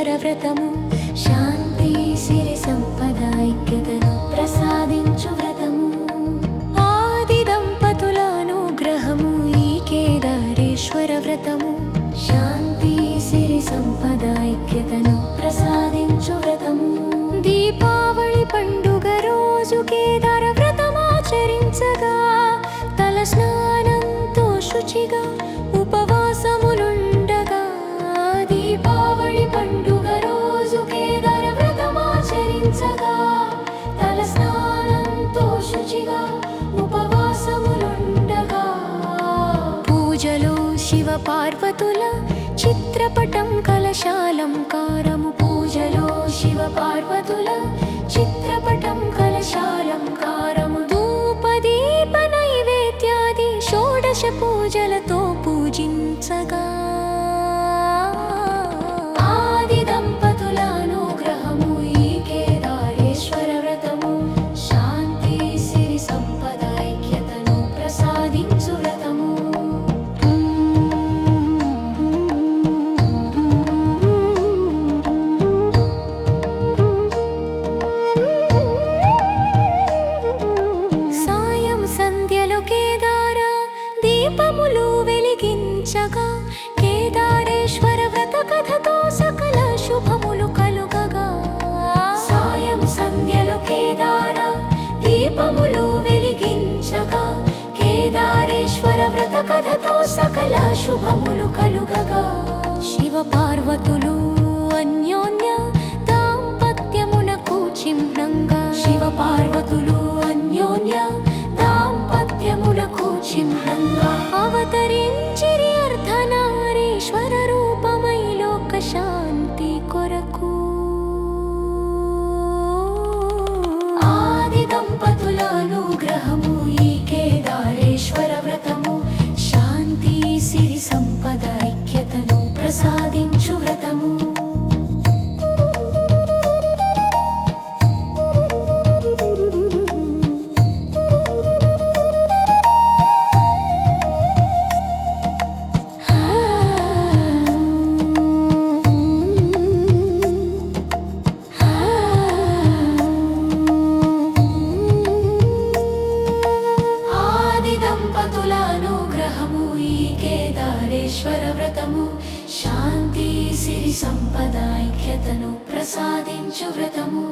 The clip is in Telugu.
పరవ్రతము. శాంతి సిరి సంపద ఐక్యతను ప్రసాదించు వ్రతము. ఆది దంపతుల అనుగ్రహము ఈ కేదారేశ్వర వ్రతము. శాంతి సిరి సంపద ఐక్యతను ప్రసాదించు శివ పార్వతుల చిత్రపటం కలశాలంకారము పూజలో శివ పార్వతుల చిత్రపటం కలశాలంకారము ధూపదీప నైవేద్యాది షోడశ పూజలతో పూజించగా. దీపములు వెలిగించగా కేదారేశ్వర వ్రత కథతో సకల శుభములు కలుగగా. సాయం సంధ్యలు కేదార దీపములు వెలిగించగా కేదారేశ్వర వ్రత కథతో సకల శుభములు కలుగగా. శివ పార్వతులు అన్యోన్య దాంపత్యమునకు చిహ్నంగా. శివ పార్వతులు र्धनहरेश्वर విగ్రహము ఈ కేదారేశ్వర వ్రతము. శాంతి సిరి సంపద ఐక్యతను ప్రసాదించు వ్రతము.